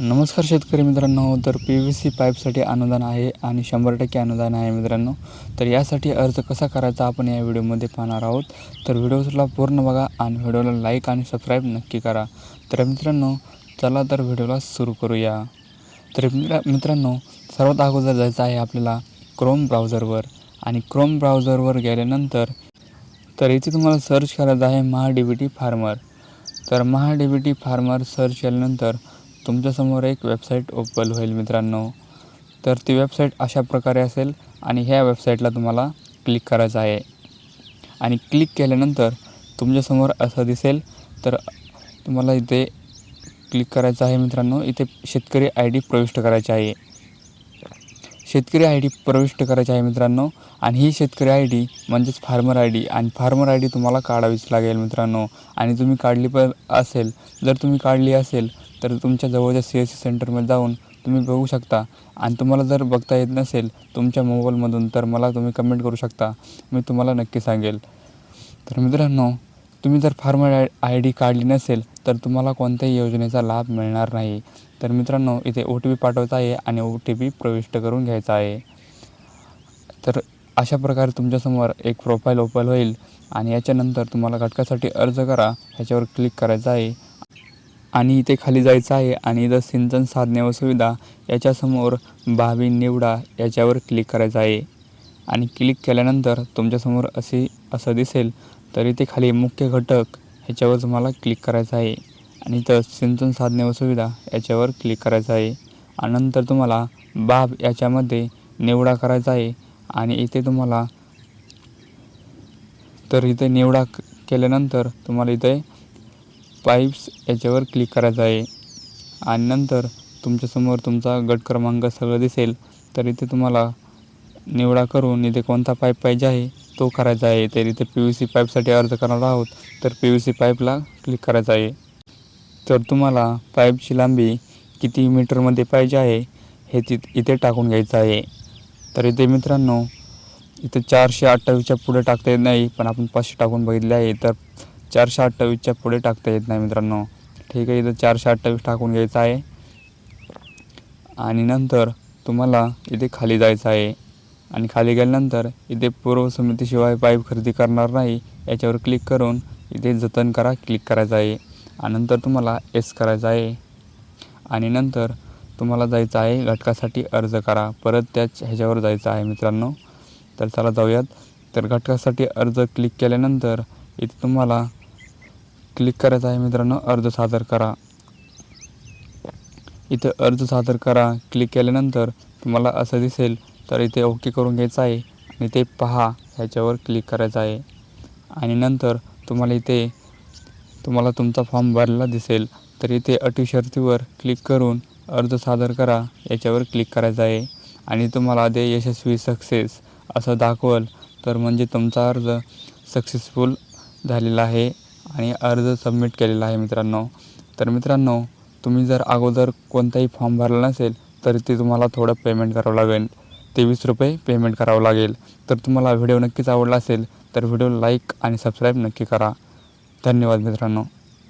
नमस्कार शेतकरी मित्रांनो तर पी व्ही सी पाईपसाठी अनुदान आहे आणि शंभर टक्के अनुदान आहे मित्रांनो. तर यासाठी अर्ज कसा करायचा आपण या व्हिडिओमध्ये पाहणार आहोत. तर व्हिडिओला पूर्ण बघा आणि व्हिडिओला लाईक आणि सबस्क्राईब नक्की करा. तर मित्रांनो चला तर व्हिडिओला सुरू करूया. तर मित्र मित्रांनो सर्वात अगोदर जायचं आहे आपल्याला क्रोम ब्राउझरवर आणि क्रोम ब्राउझरवर गेल्यानंतर तर इथे तुम्हाला सर्च करायचं आहे Maha D B T farmer तर Maha D B T farmer search केल्यानंतर तुमच्यासमोर एक वेबसाईट ओपन होईल मित्रांनो. तर ती वेबसाईट अशा प्रकारे असेल आणि ह्या वेबसाईटला तुम्हाला क्लिक करायचं आहे. आणि क्लिक केल्यानंतर तुमच्यासमोर असं दिसेल तर तुम्हाला इथे क्लिक करायचं आहे मित्रांनो. इथे शेतकरी आय डी प्रविष्ट करायची आहे. शेतकरी आय डी प्रविष्ट करायची आहे मित्रांनो. आणि ही शेतकरी आय डी म्हणजेच फार्मर आय डी आणि फार्मर आय डी तुम्हाला काढावीच लागेल मित्रांनो. आणि तुम्ही काढली पण असेल जर तुम्ही काढली असेल तर तुमच्या जवळच्या सी एस सी सेंटरमध्ये जाऊन तुम्ही बघू शकता. आणि तुम्हाला जर बघता येत नसेल तुमच्या मोबाईलमधून तर मला तुम्ही कमेंट करू शकता. मी तुम्हाला नक्की सांगेल. तर मित्रांनो तुम्ही जर फार्मर आय आय डी काढली नसेल तर तुम्हाला कोणत्याही योजनेचा लाभ मिळणार नाही. तर मित्रांनो इथे ओ टी पी पाठवायचा आहे आणि ओ टी पी प्रविष्ट करून घ्यायचा आहे. तर अशा प्रकारे तुमच्यासमोर एक प्रोफाईल ओपन होईल आणि याच्यानंतर तुम्हाला घटकासाठी अर्ज करा ह्याच्यावर क्लिक करायचं आहे. आणि इथे खाली जायचं आहे आणि इथं सिंचन साधने व सुविधा याच्यासमोर बावी निवडा याच्यावर क्लिक करायचं आहे. आणि क्लिक केल्यानंतर तुमच्यासमोर असे असं दिसेल तर इथे खाली मुख्य घटक ह्याच्यावर तुम्हाला क्लिक करायचं आहे. आणि इथं सिंचन साधने व सुविधा याच्यावर क्लिक करायचं आहे. आणि नंतर तुम्हाला बाब याच्यामध्ये निवडा करायचा आहे. आणि इथे तुम्हाला तर इथे निवडा क- केल्यानंतर तुम्हाला इथे पाईप्स याच्यावर क्लिक करायचं आहे. आणि नंतर तुमच्यासमोर तुमचा गट क्रमांक सगळं दिसेल. तर इथे तुम्हाला निवडा करून इथे कोणता पाईप पाहिजे आहे तो करायचा आहे. तर इथे पी व्ही सी पाईपसाठी अर्ज करणार आहोत. तर पी व्ही सी पाईपला क्लिक करायचं आहे. तर तुम्हाला पाईपची लांबी किती मीटरमध्ये पाहिजे आहे हे ति इथे टाकून घ्यायचं आहे. तर इथे मित्रांनो इथे चारशे अठ्ठावीसच्या पुढे टाकता येत नाही पण आपण पाचशे टाकून बघितले आहे. तर चारशे अठ्ठावीसच्या पुढे टाकता येत नाही मित्रांनो. ठीक आहे इथं चारशे अठ्ठावीस टाकून घ्यायचं आहे. आणि नंतर तुम्हाला इथे खाली जायचं आहे. आणि खाली गेल्यानंतर इथे पूर्व समितीशिवाय पाईप खरेदी करणार नाही याच्यावर क्लिक करून इथे जतन करा क्लिक करायचं आहे. आणि नंतर तुम्हाला एस करायचं आहे. आणि नंतर तुम्हाला जायचं आहे घटकासाठी अर्ज करा. परत त्याच ह्याच्यावर जायचं आहे मित्रांनो. तर चला जाऊयात. तर घटकासाठी अर्ज क्लिक केल्यानंतर इथे तुम्हाला क्लिक करायचं आहे मित्रांनो अर्ज सादर करा. इथे अर्ज सादर करा. क्लिक केल्यानंतर तुम्हाला असं दिसेल तर इथे ओके करून घ्यायचं आहे आणि ते पहा ह्याच्यावर क्लिक करायचं आहे. आणि नंतर तुम्हाला इथे तुम्हाला तुमचा फॉर्म भरलेला दिसेल तर इथे अटी शर्तीवर क्लिक करून अर्ज सादर करा याच्यावर क्लिक करायचं आहे. आणि तुम्हाला ते यशस्वी सक्सेस असं दाखवल तर म्हणजे तुमचा अर्ज सक्सेसफुल झालेला आहे आणि अर्ज सबमिट केलेला आहे मित्रांनो. तर मित्रांनो तुम्ही जर अगोदर कोणताही फॉर्म भरला नसेल तर ते तुम्हाला थोडं पेमेंट करावं लागेल. तेवीस रुपये पेमेंट करावं लागेल. तर तुम्हाला व्हिडिओ नक्कीच आवडला असेल तर व्हिडिओ लाईक आणि सबस्क्राईब नक्की करा. धन्यवाद मित्रांनो.